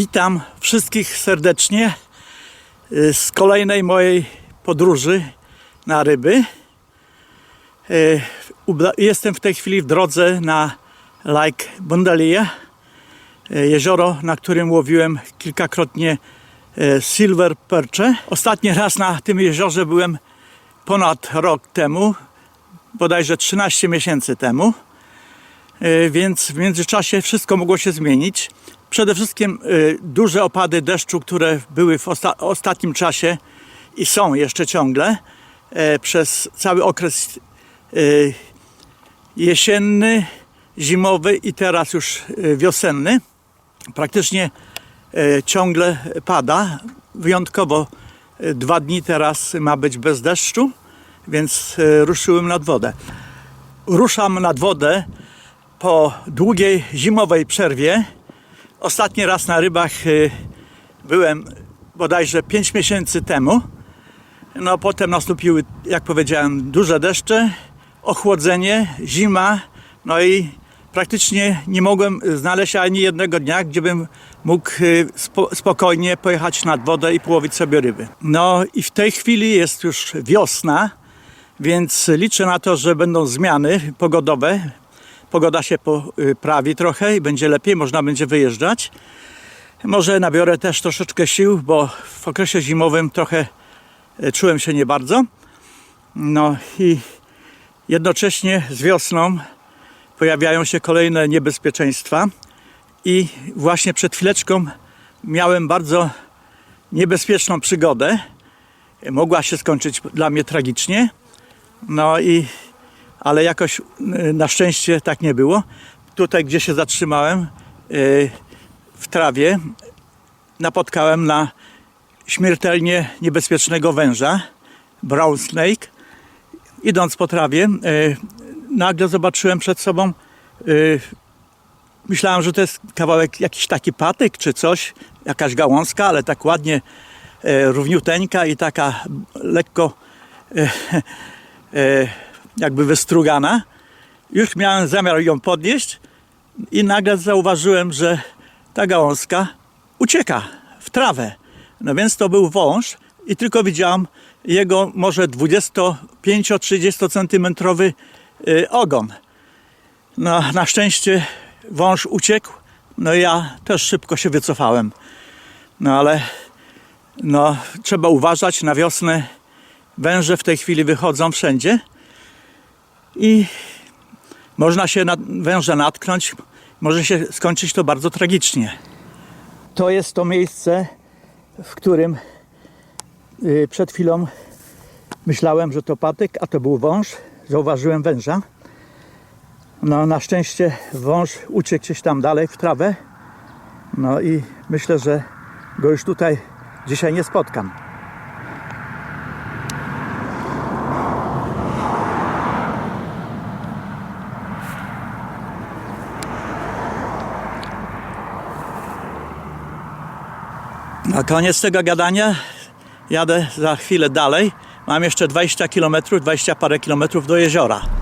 Witam wszystkich serdecznie y, z kolejnej mojej podróży na ryby. Y, Jestem w tej chwili w drodze na Lake Bondalia, y, jezioro, na którym łowiłem kilkakrotnie silver percze. Ostatni raz na tym jeziorze byłem ponad rok temu, bodajże 13 miesięcy temu. Więc w międzyczasie wszystko mogło się zmienić. Przede wszystkim e, duże opady deszczu, które były w osta- ostatnim czasie i są jeszcze ciągle e, przez cały okres e, jesienny, zimowy i teraz już e, wiosenny. Praktycznie e, ciągle pada. Wyjątkowo e, dwa dni teraz ma być bez deszczu, więc ruszyłem nad wodę. Ruszam nad wodę po długiej zimowej przerwie. Ostatni raz na rybach y, byłem bodajże 5 miesięcy temu. No potem nastąpiły, jak powiedziałem, duże deszcze, ochłodzenie, zima, no i praktycznie nie mogłem znaleźć ani jednego dnia, gdzie bym mógł y, spo, spokojnie pojechać nad wodę i połowić sobie ryby. No i w tej chwili jest już wiosna, więc liczę na to, że będą zmiany pogodowe. Pogoda się poprawi trochę i będzie lepiej, można będzie wyjeżdżać. Może nabiorę też troszeczkę sił, bo w okresie zimowym trochę e, czułem się nie bardzo. No i jednocześnie z wiosną pojawiają się kolejne niebezpieczeństwa. I właśnie przed chwileczką miałem bardzo niebezpieczną przygodę. Mogła się skończyć dla mnie tragicznie. No i ale jakoś y, na szczęście tak nie było. Tutaj, gdzie się zatrzymałem, y, w trawie, napotkałem na śmiertelnie niebezpiecznego węża, brown snake. Idąc po trawie, y, nagle zobaczyłem przed sobą, myślałem, że to jest kawałek, jakiś taki patyk czy coś, jakaś gałązka, ale tak ładnie równiuteńka i taka lekko jakby wystrugana. Już miałem zamiar ją podnieść i nagle zauważyłem, że ta gałązka ucieka w trawę. No więc to był wąż i tylko widziałem jego może 25-30 centymetrowy y, ogon. No na szczęście wąż uciekł, no ja też szybko się wycofałem. No ale no, trzeba uważać na wiosnę. Węże w tej chwili wychodzą wszędzie i można się na węża natknąć, może się skończyć to bardzo tragicznie. To jest to miejsce, w którym y, przed chwilą myślałem, że to patyk, a to był wąż. Zauważyłem węża. No na szczęście wąż uciekł gdzieś tam dalej w trawę. No i myślę, że go już tutaj dzisiaj nie spotkam. Koniec tego gadania jadę za chwilę dalej. Mam jeszcze 20 km, 20 parę kilometrów do jeziora.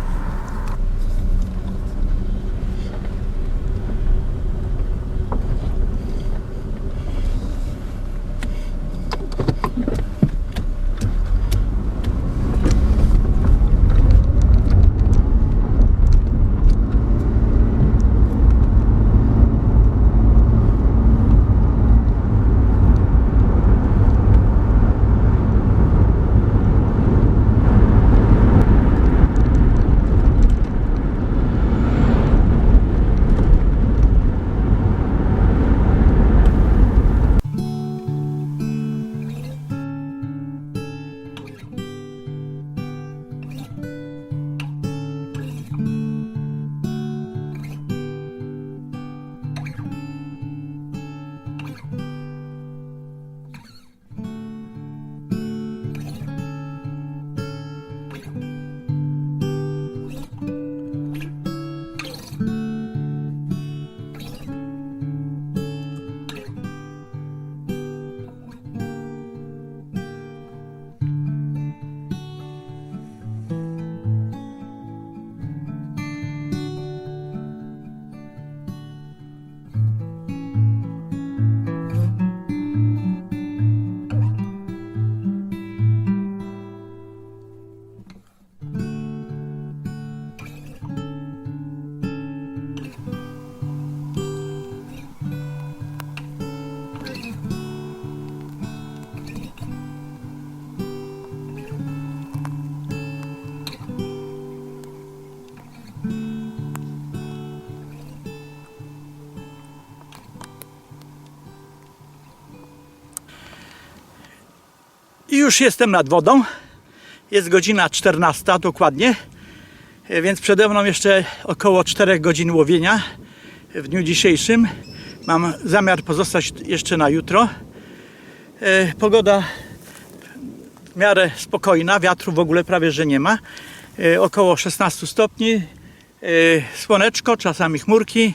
Już jestem nad wodą. Jest godzina 14 dokładnie, więc przede mną jeszcze około 4 godzin łowienia w dniu dzisiejszym. Mam zamiar pozostać jeszcze na jutro. E, Pogoda w miarę spokojna, wiatru w ogóle prawie że nie ma. E, Około 16 stopni, e, słoneczko, czasami chmurki,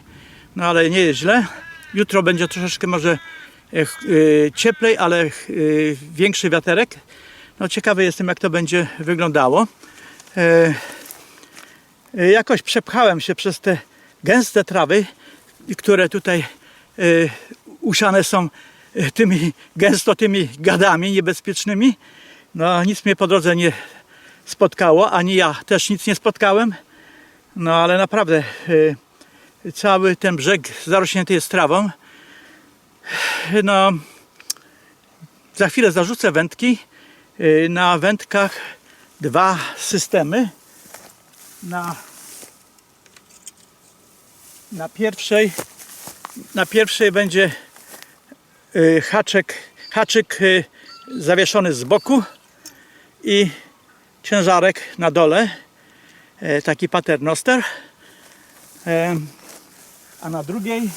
no ale nie jest źle. Jutro będzie troszeczkę może cieplej, ale e, większy wiaterek. No ciekawy jestem jak to będzie wyglądało. E, e, Jakoś przepchałem się przez te gęste trawy, które tutaj usiane są tymi gęsto tymi gadami niebezpiecznymi. No nic mnie po drodze nie spotkało, ani ja też nic nie spotkałem. No ale naprawdę cały ten brzeg zarośnięty jest trawą. No za chwilę zarzucę wędki. E, Na wędkach dwa systemy. Na, na pierwszej na pierwszej będzie y, haczek, haczyk y, zawieszony z boku i ciężarek na dole, taki paternoster. A na drugiej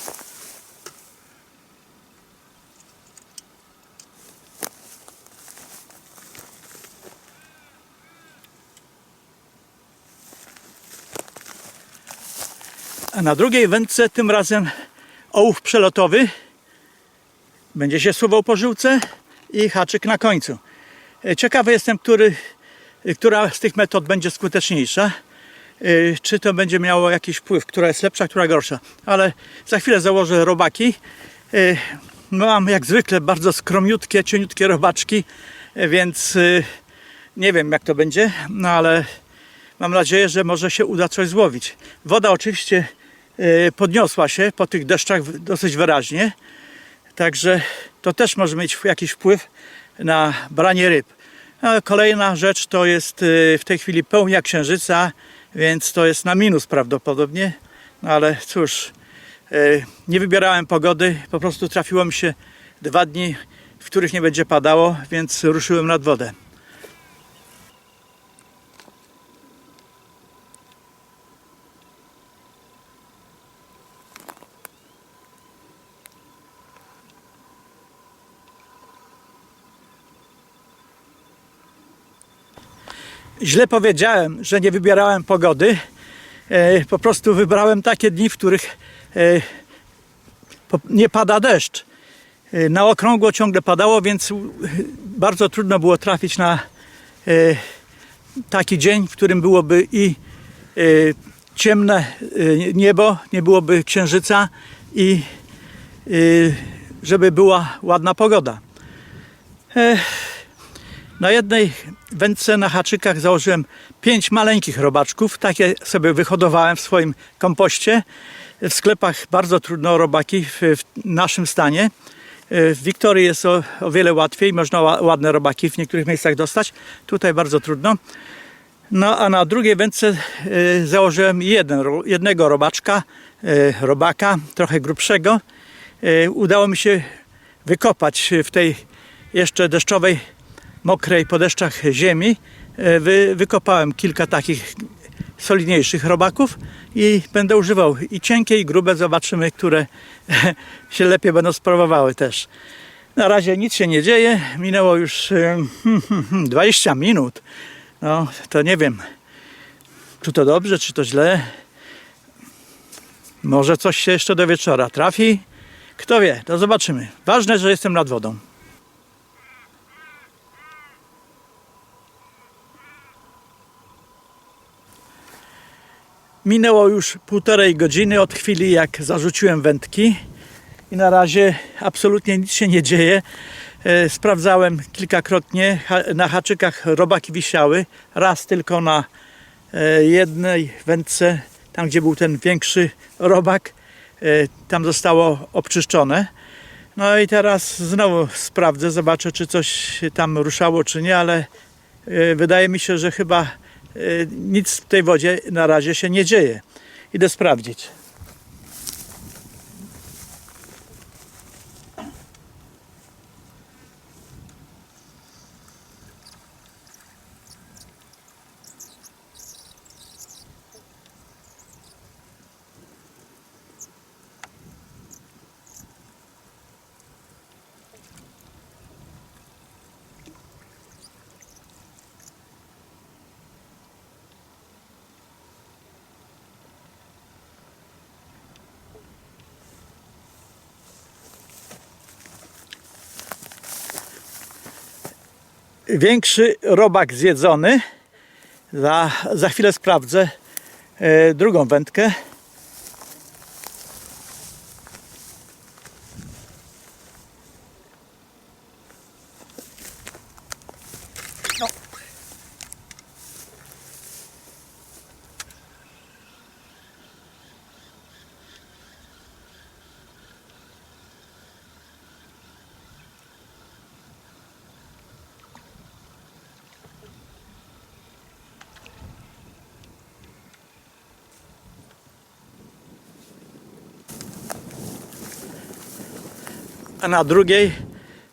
A na drugiej wędce tym razem ołów przelotowy. Będzie się suwał po żyłce i haczyk na końcu. E, Ciekawy jestem, który, e, która z tych metod będzie skuteczniejsza. E, Czy to będzie miało jakiś wpływ, która jest lepsza, która gorsza. Ale za chwilę założę robaki. Mam jak zwykle bardzo skromiutkie, cieniutkie robaczki, więc nie wiem jak to będzie, no ale mam nadzieję, że może się uda coś złowić. Woda oczywiście podniosła się po tych deszczach dosyć wyraźnie, także to też może mieć jakiś wpływ na branie ryb. A kolejna rzecz to jest e, w tej chwili pełnia księżyca, więc to jest na minus prawdopodobnie, no ale cóż, e, nie wybierałem pogody, po prostu trafiło mi się dwa dni, w których nie będzie padało, więc ruszyłem nad wodę. Źle powiedziałem, że nie wybierałem pogody. E, Po prostu wybrałem takie dni, w których e, nie pada deszcz. E, Na okrągło ciągle padało, więc bardzo trudno było trafić na taki dzień, w którym byłoby i ciemne niebo, nie byłoby księżyca i żeby była ładna pogoda. Na jednej wędce na haczykach założyłem pięć maleńkich robaczków. Takie sobie wyhodowałem w swoim kompoście. W sklepach bardzo trudno robaki w, w naszym stanie. W Wiktorii jest o, o wiele łatwiej. Można ła- ładne robaki w niektórych miejscach dostać. Tutaj bardzo trudno. No a na drugiej wędce e, założyłem jeden, jednego robaczka, e, robaka, trochę grubszego. E, udało mi się wykopać w tej jeszcze deszczowej mokrej po deszczach ziemi e, wy, wykopałem kilka takich solidniejszych robaków i będę używał i cienkie i grube, zobaczymy, które się lepiej będą sprawowały też. Na razie nic się nie dzieje, minęło już e, 20 minut. No to nie wiem, czy to dobrze, czy to źle. Może coś się jeszcze do wieczora trafi. Kto wie, to zobaczymy. Ważne, że jestem nad wodą. Minęło już półtorej godziny od chwili, jak zarzuciłem wędki i na razie absolutnie nic się nie dzieje. E, Sprawdzałem kilkakrotnie, na haczykach robaki wisiały, raz tylko na e, jednej wędce, tam gdzie był ten większy robak, e, tam zostało obczyszczone. No i teraz znowu sprawdzę, zobaczę czy coś tam ruszało czy nie, ale wydaje mi się, że chyba nic w tej wodzie na razie się nie dzieje. Idę sprawdzić. Większy robak zjedzony. Za, za chwilę sprawdzę e, drugą wędkę. A na drugiej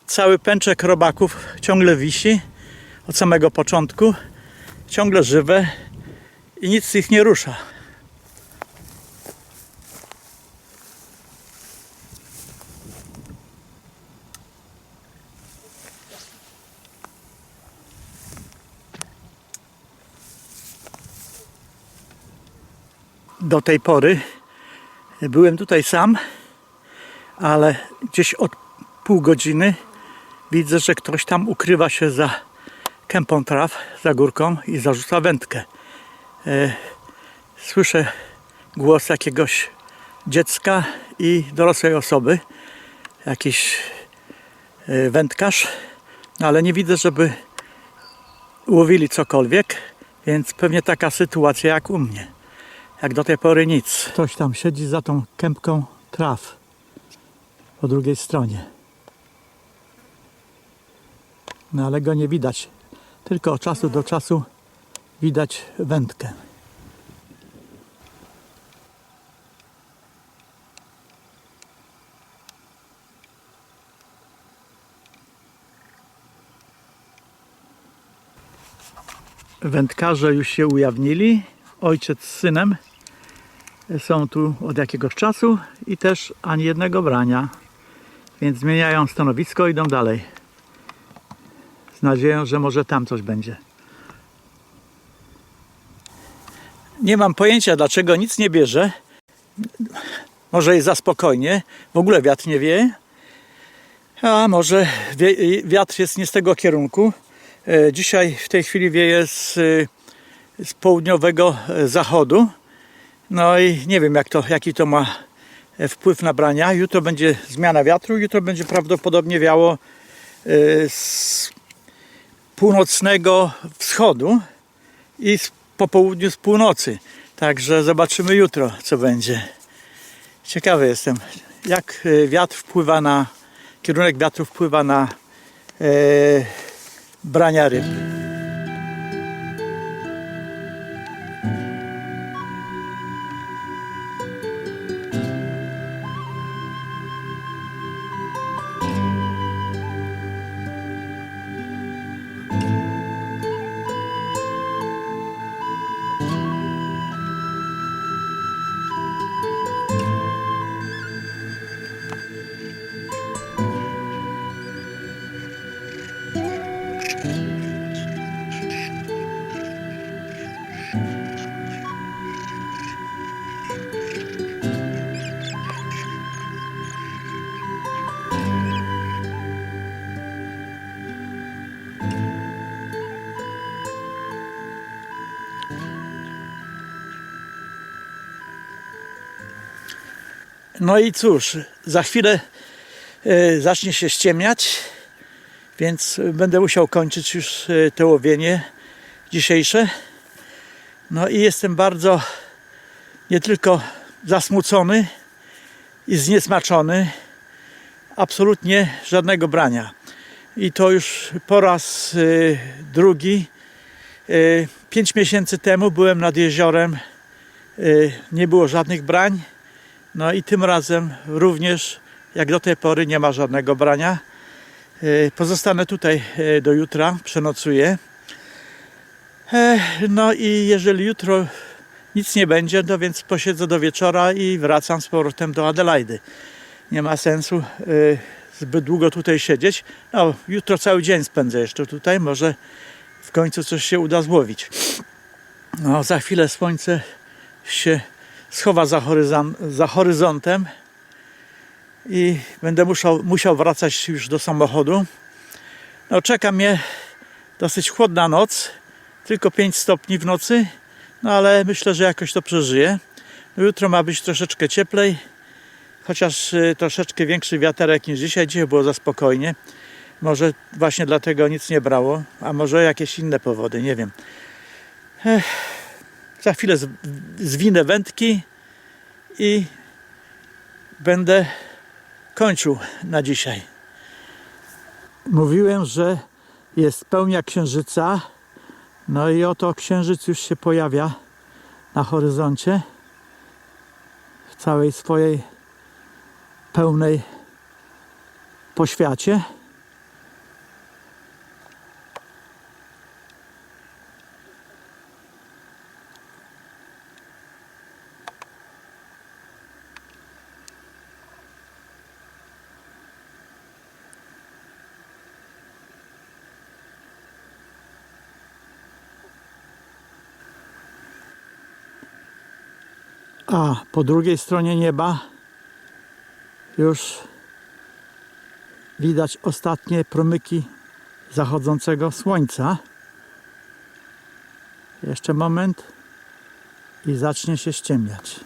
cały pęczek robaków ciągle wisi od samego początku, ciągle żywe i nic ich nie rusza. Do tej pory byłem tutaj sam ale gdzieś od pół godziny widzę, że ktoś tam ukrywa się za kępą traw, za górką i zarzuca wędkę. E, Słyszę głos jakiegoś dziecka i dorosłej osoby, jakiś e, wędkarz, no ale nie widzę, żeby łowili cokolwiek, więc pewnie taka sytuacja jak u mnie. Jak do tej pory nic. Ktoś tam siedzi za tą kępką traw po drugiej stronie. No ale go nie widać. Tylko od czasu do czasu widać wędkę. Wędkarze już się ujawnili. Ojciec z synem są tu od jakiegoś czasu i też ani jednego brania. Więc zmieniają stanowisko, idą dalej. Nadzieją, że może tam coś będzie. Nie mam pojęcia, dlaczego nic nie bierze. Może jest za spokojnie. W ogóle wiatr nie wieje. A może wie, wiatr jest nie z tego kierunku. E, Dzisiaj w tej chwili wieje z, z południowego zachodu. No i nie wiem, jak to, jaki to ma wpływ na brania. Jutro będzie zmiana wiatru, jutro będzie prawdopodobnie wiało e, z północnego wschodu i z- po południu z północy. Także zobaczymy jutro, co będzie. Ciekawy jestem, jak e, wiatr wpływa na, kierunek wiatru wpływa na e, brania ryb. No i cóż, za chwilę e, zacznie się ściemniać, więc będę musiał kończyć już e, to łowienie dzisiejsze. No i jestem bardzo nie tylko zasmucony i zniesmaczony, absolutnie żadnego brania. I to już po raz e, drugi. Pięć miesięcy temu byłem nad jeziorem, nie było żadnych brań. No i tym razem również, jak do tej pory, nie ma żadnego brania. E, Pozostanę tutaj e, do jutra, przenocuję. E, No i jeżeli jutro nic nie będzie, no więc posiedzę do wieczora i wracam z powrotem do Adelaidy. Nie ma sensu zbyt długo tutaj siedzieć. No, jutro cały dzień spędzę jeszcze tutaj, może w końcu coś się uda złowić. No, za chwilę słońce się schowa za, horyzon, za horyzontem i będę musiał, musiał wracać już do samochodu. No, czeka mnie dosyć chłodna noc, tylko 5 stopni w nocy, no ale myślę, że jakoś to przeżyje. No jutro ma być troszeczkę cieplej, chociaż y, troszeczkę większy wiaterek niż dzisiaj. Dzisiaj było za spokojnie. Może właśnie dlatego nic nie brało, a może jakieś inne powody, nie wiem. Ech, za chwilę zwinę wędki i będę kończył na dzisiaj. Mówiłem, że jest pełnia księżyca. No i oto księżyc już się pojawia na horyzoncie w całej swojej pełnej poświacie. A po drugiej stronie nieba już widać ostatnie promyki zachodzącego słońca. Jeszcze moment i zacznie się ściemniać.